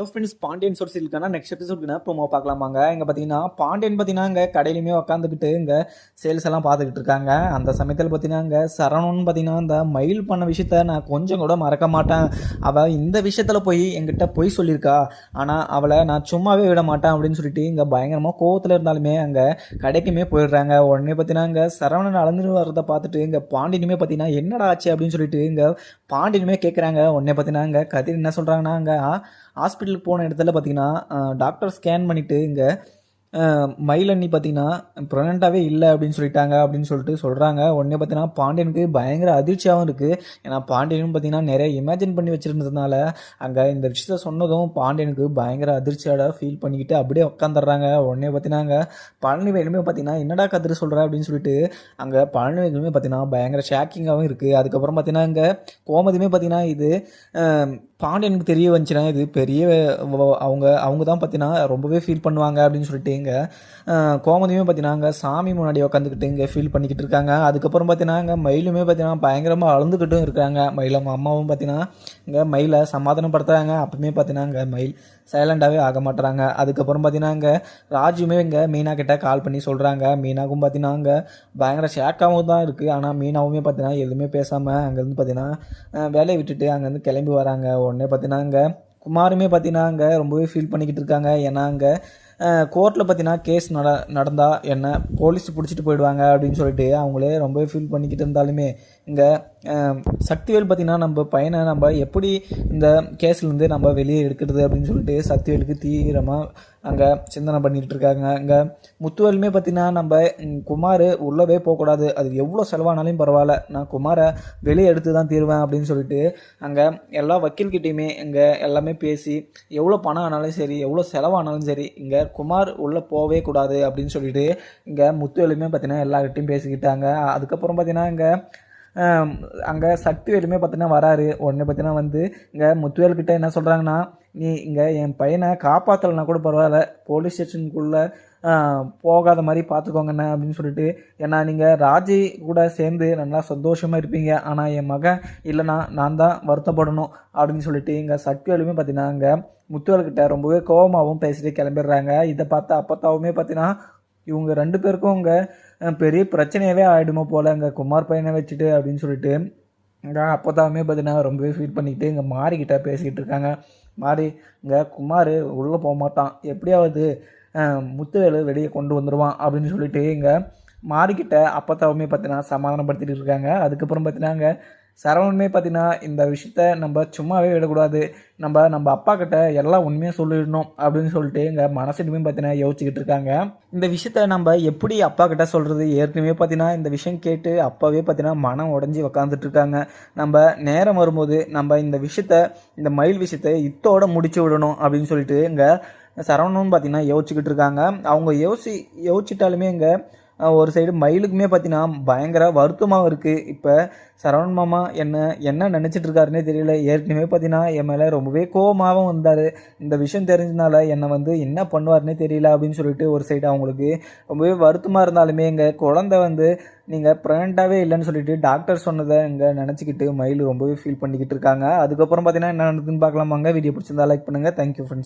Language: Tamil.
ஹலோ ஃப்ரெண்ட்ஸ் பாண்டியன் சோர்ஸ் இருக்கானா நெக்ஸ்ட் எபிசோட்னா ப்ரோமோ பார்க்கலாமாங்க? இங்கே பார்த்தீங்கன்னா பாண்டியன் பார்த்தீங்கன்னா இங்கே கடையிலுமே உட்காந்துக்கிட்டு இங்கே சேல்ஸ் எல்லாம் பார்த்துக்கிட்டு இருக்காங்க. அந்த சமயத்தில் பார்த்தீங்கன்னா இங்கே சரவணன் பார்த்தீங்கன்னா இந்த மயில் பண்ண விஷயத்த நான் கொஞ்சம் கூட மறக்க மாட்டேன். அவள் இந்த விஷயத்தில் போய் எங்கிட்ட பொய் சொல்லியிருக்கா. ஆனால் அவளை நான் சும்மாவே விட மாட்டேன் அப்படின்னு சொல்லிட்டு இங்கே பயங்கரமாக கோவத்தில் இருந்தாலுமே அங்கே கடைக்குமே போயிடுறாங்க. உடனே பார்த்தீங்கன்னா இங்கே சரவணன் அளந்துட்டு வர்றதை பார்த்துட்டு இங்கே பாண்டியனுமே பார்த்தீங்கன்னா என்னடா ஆச்சு? அப்படின்னு சொல்லிட்டு இங்கே பாண்டியனுமே கேட்குறாங்க உடனே பார்த்தீங்கன்னா இங்கே கதிர் என்ன சொல்கிறாங்கன்னா அங்கே ஹாஸ்பிட்டலுக்கு போன இடத்துல பார்த்தீங்கன்னா டாக்டர் ஸ்கேன் பண்ணிவிட்டு இங்கே மயிலண்ணி பார்த்தீங்கன்னா ப்ரெக்னெண்ட்டாகவே இல்லை அப்படின்னு சொல்லிட்டாங்க அப்படின்னு சொல்லிட்டு சொல்கிறாங்க உடனே பார்த்தீங்கன்னா பாண்டியனுக்கு பயங்கர அதிர்ச்சியாகவும் இருக்குது ஏன்னா பாண்டியனும் பார்த்தீங்கன்னா நிறைய இமேஜின் பண்ணி வச்சுருந்ததுனால அங்கே இந்த விஷயத்த சொன்னதும் பாண்டியனுக்கு பயங்கர அதிர்ச்சியோட ஃபீல் பண்ணிக்கிட்டு அப்படியே உட்காந்துடுறாங்க உடனே பார்த்தீங்கன்னா அங்கே பழனிவேலுமே பார்த்தீங்கன்னா என்னடா கதிர் சொல்கிற அப்படின்னு சொல்லிட்டு அங்கே பழனி வேலுமே பார்த்தீங்கன்னா பயங்கர ஷாக்கிங்காகவும் இருக்குது அதுக்கப்புறம் பார்த்தீங்கன்னா அங்கே கோமதியுமே பார்த்தீங்கன்னா இது பாண்டியனுக்கு தெரிய வந்துச்சுன்னா இது பெரிய அவங்க அவங்க தான் பார்த்தீங்கன்னா ரொம்பவே ஃபீல் பண்ணுவாங்க அப்படின்னு சொல்லிட்டு இங்கே கோமதியுமே பார்த்தீங்கன்னா அங்கே சாமி முன்னாடி உட்காந்துக்கிட்டு இங்கே ஃபீல் பண்ணிக்கிட்டு இருக்காங்க. அதுக்கப்புறம் பார்த்தீங்கன்னா இங்கே மயிலுமே பார்த்தீங்கன்னா பயங்கரமாக அழுந்துக்கிட்டும் இருக்காங்க. மயிலும் அம்மாவும் பார்த்தீங்கன்னா இங்கே மயிலை சமாதானப்படுத்துகிறாங்க அப்பவுமே பார்த்தீங்கன்னா இங்கே மயில் சைலண்டாகவே ஆக மாட்டுறாங்க அதுக்கப்புறம் பார்த்தீங்கன்னா இங்கே ராஜுமே இங்கே மீனா கிட்டே கால் பண்ணி சொல்கிறாங்க மீனாவும் பார்த்தீங்கன்னா அங்கே பயங்கர ஷேக்காகவும் தான் இருக்குது ஆனால் மீனாவுமே பார்த்தீங்கன்னா எதுவுமே பேசாமல் அங்கேருந்து பார்த்தீங்கன்னா வேலையை விட்டுட்டு அங்கேருந்து கிளம்பி வராங்க. உடனே பார்த்தீங்கன்னா அங்கே குமாருமே பார்த்தீங்கன்னா அங்கே ரொம்பவே ஃபீல் பண்ணிக்கிட்டு இருக்காங்க. ஏன்னா அங்கே கோர்ட்டில் பார்த்தீங்கன்னா கேஸ் நட நடந்தால் என்ன? போலீஸ் பிடிச்சிட்டு போயிடுவாங்க அப்படின்னு சொல்லிட்டு அவங்களே ரொம்ப ஃபீல் பண்ணிக்கிட்டு இருந்தாலுமே இங்கே சக்திவேல் பார்த்திங்கன்னா நம்ம பையனை நம்ம எப்படி இந்த கேஸ்லேருந்து நம்ம வெளியே எடுக்கிறது அப்படின்னு சொல்லிட்டு சக்திவேலுக்கு தீவிரமாக அங்கே சிந்தனை பண்ணிகிட்டு இருக்காங்க. அங்கே முத்துவேலுமே பார்த்திங்கன்னா நம்ம குமார் உள்ளவே போகக்கூடாது. அது எவ்வளோ செலவானாலும் பரவாயில்ல. நான் குமாரை வெளியே எடுத்து தான் தீருவேன் அப்படின்னு சொல்லிட்டு அங்கே எல்லா வக்கீல்கிட்டையுமே இங்கே எல்லாமே பேசி எவ்வளோ பணம் ஆனாலும் சரி எவ்வளோ செலவானாலும் சரி இங்கே குமார் உள்ளே போகவே கூடாது அப்படின்னு சொல்லிட்டு இங்கே முத்துவேலுமே பார்த்தீங்கன்னா எல்லார்கிட்டையும் பேசிக்கிட்டாங்க. அதுக்கப்புறம் பார்த்திங்கன்னா இங்கே அங்கே சக்தி வேலுமே பார்த்தீங்கன்னா வராரு. உடனே பார்த்தீங்கன்னா வந்து இங்கே முத்துவேல்கிட்ட என்ன சொல்கிறாங்கன்னா நீ இங்கே என் பையனை காப்பாற்றலைனா கூட பரவாயில்ல. போலீஸ் ஸ்டேஷனுக்குள்ளே போகாத மாதிரி பார்த்துக்கோங்கண்ணே அப்படின்னு சொல்லிட்டு ஏன்னா நீங்கள் ராஜி கூட சேர்ந்து நல்லா சந்தோஷமாக இருப்பீங்க. ஆனால் என் மகன் இல்லைனா நான் தான் வருத்தப்படணும் அப்படின்னு சொல்லிட்டு இங்கே சக்திவேலுமே பார்த்தீங்கன்னா அங்கே முத்துவல்கிட்ட ரொம்பவே கோபமாகவும் பேசிட்டு கிளம்பிடுறாங்க. இதை பார்த்து அப்பத்தாவுமே பார்த்தீங்கன்னா இவங்க ரெண்டு பேருக்கும் இங்கே பெரிய பிரச்சனையாகவே ஆகிடுமோ போல் இங்கே குமார் பையனை வச்சுட்டு அப்படின்னு சொல்லிட்டு இங்கே அப்போதாமே பார்த்தீங்கன்னா ரொம்பவே ஃபீல் பண்ணிக்கிட்டு இங்கே மாறிக்கிட்ட பேசிக்கிட்டு இருக்காங்க. மாறி இங்கே குமார் உள்ளே போக மாட்டான். எப்படியாவது முத்துவேலு வெளியே கொண்டு வந்துடுவான் அப்படின்னு சொல்லிட்டு இங்கே மாறிக்கிட்ட அப்பத்தாவுமே பார்த்தீங்கன்னா சமாதானப்படுத்திட்டு இருக்காங்க. அதுக்கப்புறம் பார்த்தீங்கன்னா சரவணமே பார்த்தீங்கன்னா இந்த விஷயத்த நம்ம சும்மாவே விடக்கூடாது. நம்ம நம்ம அப்பா கிட்ட எல்லாம் உண்மையாக சொல்லிடணும் அப்படின்னு சொல்லிட்டு எங்கள் மனசுட்டுமே பார்த்தீங்கன்னா யோசிச்சுக்கிட்டு இருக்காங்க. இந்த விஷயத்த நம்ம எப்படி அப்பா கிட்ட சொல்கிறது ஏற்கனவே பார்த்தீங்கன்னா இந்த விஷயம் கேட்டு அப்பாவே பார்த்தீங்கன்னா மனம் உடஞ்சி உக்காந்துட்டு இருக்காங்க. நம்ம நேரம் வரும்போது நம்ம இந்த விஷயத்த இந்த மயில் விஷயத்த இத்தோட முடிச்சு விடணும் அப்படின்னு சொல்லிட்டு இங்கே சரவணன் பார்த்தீங்கன்னா யோசிச்சுக்கிட்டு இருக்காங்க. அவங்க யோசி யோசிச்சிட்டாலுமே இங்கே ஒரு சைடு மயிலுக்குமே பார்த்தீங்கன்னா பயங்கர வருத்தமாகவும் இருக்குது இப்போ சரவண் மாமா என்ன என்ன நினச்சிட்டு இருக்காருன்னே தெரியல. ஏற்கனவே பார்த்தீங்கன்னா என் மேலே ரொம்பவே கோபமாகவும் வந்தார். இந்த விஷயம் தெரிஞ்சதுனால என்னை வந்து என்ன பண்ணுவார்னே தெரியல அப்படின்னு சொல்லிட்டு ஒரு சைடு அவங்களுக்கு ரொம்பவே வருத்தமாக இருந்தாலுமே எங்கள் குழந்த வந்து நீங்கள் ப்ரெக்னெண்ட்டாகவே இல்லைன்னு சொல்லிட்டு டாக்டர் சொன்னதை இங்கே நினச்சிக்கிட்டு மயில் ரொம்பவே ஃபீல் பண்ணிக்கிட்டு இருக்காங்க. அதுக்கப்புறம் பார்த்தீங்கன்னா என்ன நடக்குதுன்னு பார்க்கலாமாங்க. வீடியோ பிடிச்சிருந்தா லைக் பண்ணுங்கள் தேங்க்யூ ஃப்ரெண்ட்ஸ்